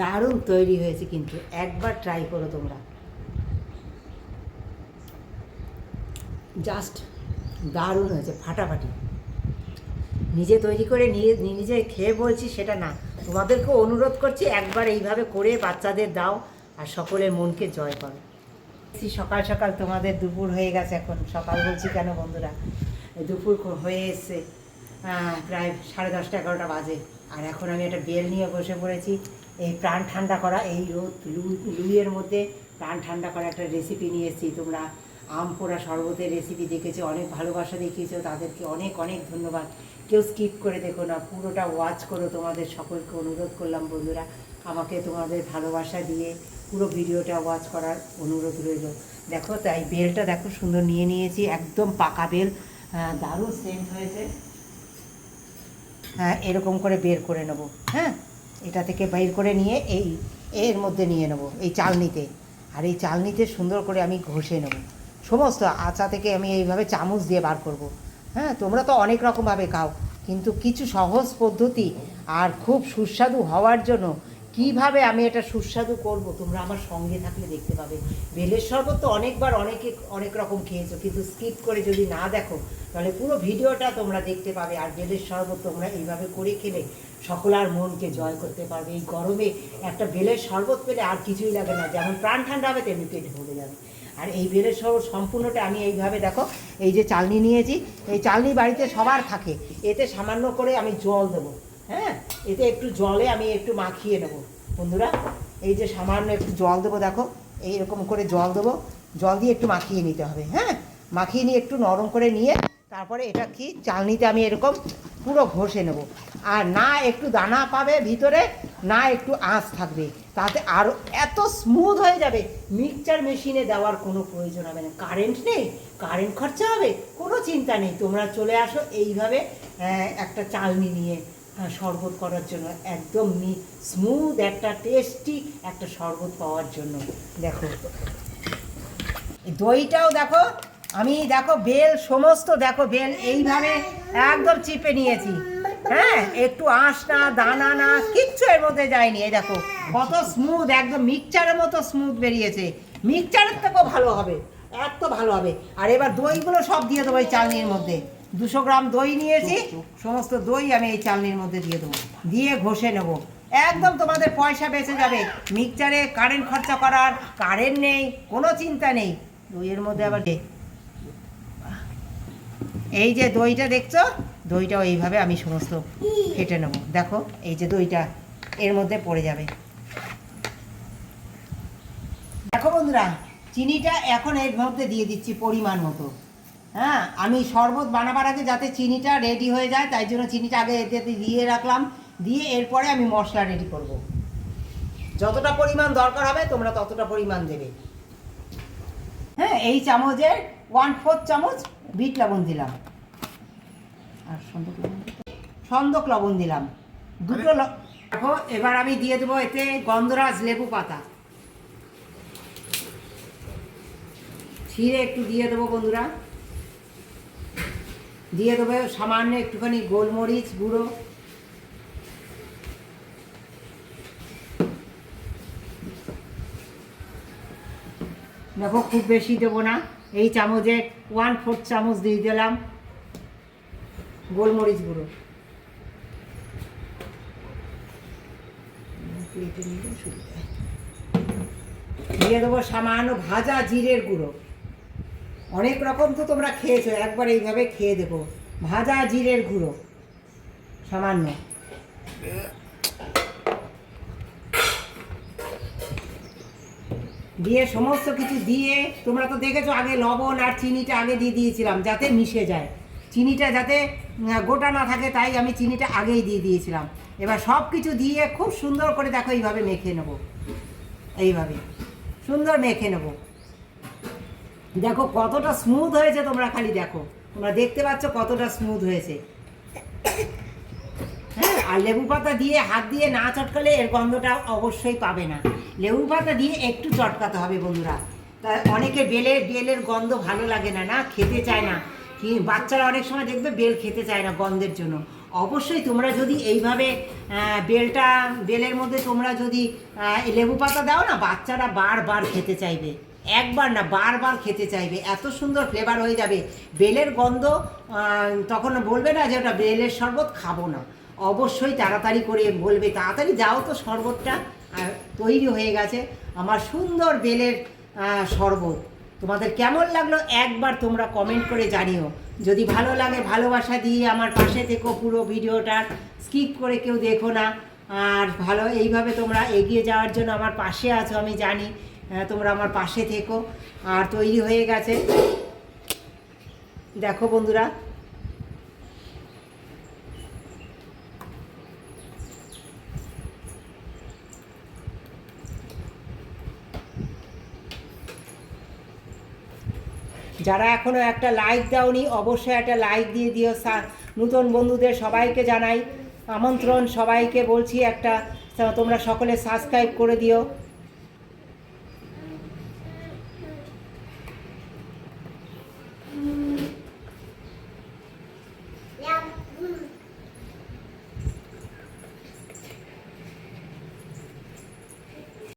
দারুণ তৈরি হয়েছে কিন্তু, একবার ট্রাই করো তোমরা। জাস্ট দারুণ হয়েছে, ফাটাফাটি। নিজে তৈরি করে নিয়ে, নিজে খেয়ে বলছি সেটা না। তোমাদেরকে অনুরোধ করছি, একবার এইভাবে করে বাচ্চাদের দাও আর সকলের মনকে জয় করো। সকাল সকাল তোমাদের দুপুর হয়ে গেছে এখন। সকাল বলছি কেন বন্ধুরা? দুপুর হয়ে এসছে প্রায় সাড়ে দশটা এগারোটা বাজে। আর এখন আমি একটা বেল নিয়ে বসে পড়েছি। এই প্রাণ ঠান্ডা করা, এই লুইয়ের মধ্যে প্রাণ ঠান্ডা করা একটা রেসিপি নিয়ে এসেছি। তোমরা আম পোড়া শরবতের রেসিপি দেখেছ, অনেক ভালোবাসা দেখিয়েছো, তাদেরকে অনেক অনেক ধন্যবাদ। কেউ স্কিপ করে দেখো না, পুরোটা ওয়াচ করো তোমাদের সকলকে অনুরোধ করলাম বন্ধুরা, আমাকে তোমাদের ভালোবাসা দিয়ে পুরো ভিডিওটা ওয়াচ করার অনুরোধ রইল। দেখো, তাই বেলটা দেখো সুন্দর নিয়ে নিয়েছি, একদম পাকা বেল দারুণ সেন্ট হয়েছে। হ্যাঁ এরকম করে বের করে নেব হ্যাঁ? এটা থেকে বের করে নিয়ে এই এর মধ্যে নিয়ে নেব, এই চালনিতে। আর এই চালনিতে সুন্দর করে আমি ঘষে নেব। সমস্ত আচা থেকে আমি এইভাবে চামচ দিয়ে বার করব। হ্যাঁ তোমরা তো অনেক রকমভাবে খাও, কিন্তু কিছু সহজ পদ্ধতি আর খুব সুস্বাদু হওয়ার জন্য কীভাবে আমি এটা সুস্বাদু করব? তোমরা আমার সঙ্গে থাকলে দেখতে পাবে। বেলের শরবত তো অনেকবার অনেকে অনেক রকম খেয়েছো, কিন্তু স্কিপ করে যদি না দেখো, তাহলে পুরো ভিডিওটা তোমরা দেখতে পাবে। আর বেলের শরবত তোমরা এইভাবে করে খেলে সকলার মনকে জয় করতে পারবে। এই গরমে একটা বেলের শরবত পেলে আর কিছুই লাগে না, যেমন প্রাণ ঠান্ডা হবে তেমনি পেট ভরে যাবে। আর এই বেলের শরবত সম্পূর্ণটা আমি এইভাবে দেখো, এই যে চালনি নিয়েছি, এই চালনি বাড়িতে সবার থাকে। এতে সামান্য করে আমি জল দেবো। হ্যাঁ? এতে একটু জলে আমি একটু মাখিয়ে নেব। বন্ধুরা, এই যে সামান্য একটু জল দেবো, দেখো, এইরকম করে জল দেবো। জল দিয়ে একটু মাখিয়ে নিতে হবে হ্যাঁ? মাখিয়ে নিয়ে একটু নরম করে নিয়ে তারপরে এটা কি, চালনিতে আমি এরকম পুরো ঘষে নেব। আর না একটু দানা পাবে ভিতরে, না একটু আঁচ থাকবে। তাতে আরও এত স্মুথ হয়ে যাবে। মিক্সচার মেশিনে দেওয়ার কোনো প্রয়োজন হবে না। কারেন্ট নেই কারেন্ট খরচা হবে, কোনো চিন্তা নেই। তোমরা চলে আসো এইভাবে একটা চালনি নিয়ে। শরবত করার জন্য। একদম স্মুথ একটা টেস্টি একটা শরবত পাওয়ার জন্য। দেখো। দইটাও দেখো, আমি দেখো বেল, সমস্ত দেখো বেল এইভাবে একদম চিপে নিয়েছি। হ্যাঁ একটু আঁশ না, দানা না, কিচ্ছু এর মধ্যে যায়নি। এই দেখো, কত স্মুথ একদম মিক্সচারের মতো স্মুথ বেরিয়েছে। মিক্সচারের থেকেও ভালো হবে, এত ভালো হবে। আর এবার দইগুলো সব দিয়ে দেবো এই চালনির মধ্যে। দুশো গ্রাম দই নিয়েছি। সমস্ত দই আমি এই চালনির মধ্যে দিয়ে দেবো। দিয়ে ঘষে নেব। একদম তোমাদের পয়সা বেঁচে যাবে। মিক্সচারে কারেন্ট খরচা করার কারেন্ট নেই কোনো চিন্তা নেই। দইয়ের মধ্যে আবার এই যে দইটা দেখছ দইটাও এইভাবে আমি সমস্ত কেটে নেব। দেখো এই যে দইটা এর মধ্যে পড়ে যাবে। দেখো বন্ধুরা চিনিটা এখন এর মধ্যে দিয়ে দিচ্ছি পরিমাণ মতো। হ্যাঁ আমি শরবত বানাবার আগে যাতে চিনিটা রেডি হয়ে যায়, তাই জন্য চিনিটা আগে এতে এতে দিয়ে রাখলাম। দিয়ে এরপরে আমি মশলা রেডি করব। যতটা পরিমাণ দরকার হবে, তোমরা ততটা পরিমাণ দেবে। হ্যাঁ এই চামচের ওয়ান ফোর্থ চামচ বিট লবণ দিলাম। আর সন্দক লবণ সন্দক লবণ দিলাম। দুটো দেখো, এবার আমি দিয়ে দেবো এতে গন্ধরাজ লেবু পাতা। ছিঁড়ে একটু দিয়ে দেবো বন্ধুরা। দিয়ে দেবো সামান্য একটুখানি গোলমরিচ গুঁড়ো। দেখো, খুব বেশি দেবো না। এই চামচে ওয়ান ফোর্থ চামচ দিয়ে দিলাম গোলমরিচ গুঁড়ো। দিয়ে দেবো সামান্য ভাজা জিরের গুঁড়ো। অনেক রকম তো তোমরা খেয়েছো, একবার এইভাবে খেয়ে দেবো ভাজা জিরের গুঁড়ো, সামান্য। দিয়ে সমস্ত কিছু দিয়ে, তোমরা তো দেখেছ আগে লবণ আর চিনিটা আগে দিয়ে দিয়েছিলাম, যাতে মিশে যায়। চিনিটা যাতে গোটা না থাকে, তাই আমি চিনিটা আগেই দিয়ে দিয়েছিলাম। এবার সব কিছু দিয়ে খুব সুন্দর করে দেখো, এইভাবে মেখে নেব। এইভাবে। সুন্দর মেখে নেব। দেখো, কতটা স্মুথ হয়েছে তোমরা খালি দেখো। তোমরা দেখতে পাচ্ছ কতটা স্মুথ হয়েছে। হ্যাঁ আর লেবু পাতা দিয়ে হাত দিয়ে না চটকালে এর গন্ধটা অবশ্যই পাবে না। লেবু পাতা দিয়ে একটু চটকাতে হবে বন্ধুরা। তা অনেকে বেলের বেলের গন্ধ ভালো লাগে না না খেতে চায় না। কি, বাচ্চারা অনেক সময় দেখবে বেল খেতে চায় না গন্ধের জন্য। অবশ্যই তোমরা যদি এইভাবে বেলটা, বেলের মধ্যে তোমরা যদি লেবু পাতা দাও না, বাচ্চারা বারবার খেতে চাইবে। একবার না বারবার খেতে চাইবে। এত সুন্দর ফ্লেভার হয়ে যাবে। বেলের গন্ধ তখন বলবে না যে ওটা বেলের শরবত খাব না। অবশ্যই তাড়াতাড়ি করে বলবে, তাড়াতাড়ি যাও তো শরবতটা। তৈরি হয়ে গেছে আমার সুন্দর বেলের শরবত। তোমাদের কেমন লাগল একবার তোমরা কমেন্ট করে জানিও। যদি ভালো লাগে ভালোবাসা দিয়ে আমার পাশে থেকো পুরো ভিডিওটা। স্কিপ করে কেউ দেখো না। আর ভালো, এইভাবে তোমরা এগিয়ে যাওয়ার জন্য আমার পাশে আছো আমি জানি। তোমরা আমার পাশে থেকো। আর তৈরি হয়ে গেছে। দেখো বন্ধুরা। যারা এখনও একটা লাইক দাওনি, অবশ্যই একটা লাইক দিয়ে দিও। নতুন বন্ধুদের সবাইকে জানাই। আমন্ত্রণ সবাইকে বলছি একটা তোমরা সকলে সাবস্ক্রাইব করে দিও।